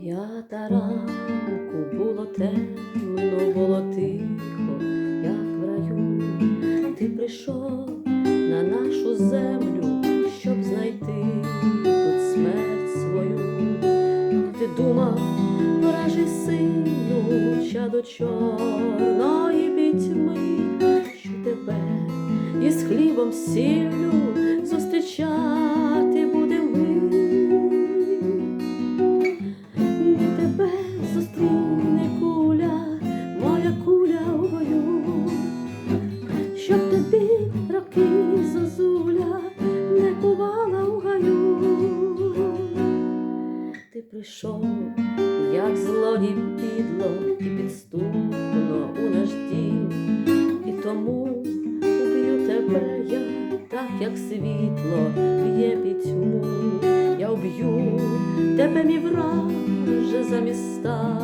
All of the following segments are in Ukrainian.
П'ята ранку було темно, було тихо, як в раю. Ти прийшов на нашу землю, щоб знайти тут смерть свою. Ти думав, поражи сину, чадо чорної пітьми, що тебе із хлібом сіллю зустрічати буде ми. Тебе зустріне куля, моя куля у бою, щоб тобі роки зозуля не кувала у гаю. Ти прийшов, як злодій підло і підступно у наш дім, і тому уб'ю тебе я, так як світло б'є пітьму. Я вб'ю тебе, мій враже, за міста,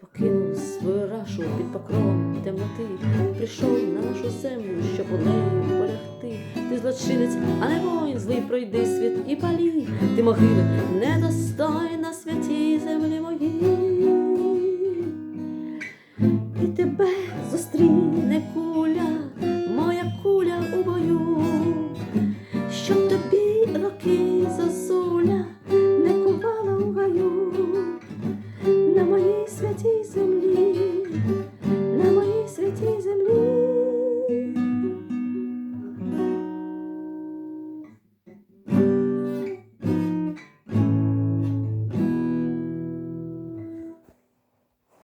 покинув свою рашу під покровом темноти, прийшов на нашу землю, щоб у неї полягти. Ти злочинець, а не воїн злий, пройди світ і палі, ти могила недостойна святій землі моїй. І тебе зустріне куля, моя куля у бою, щоб тобі роки за.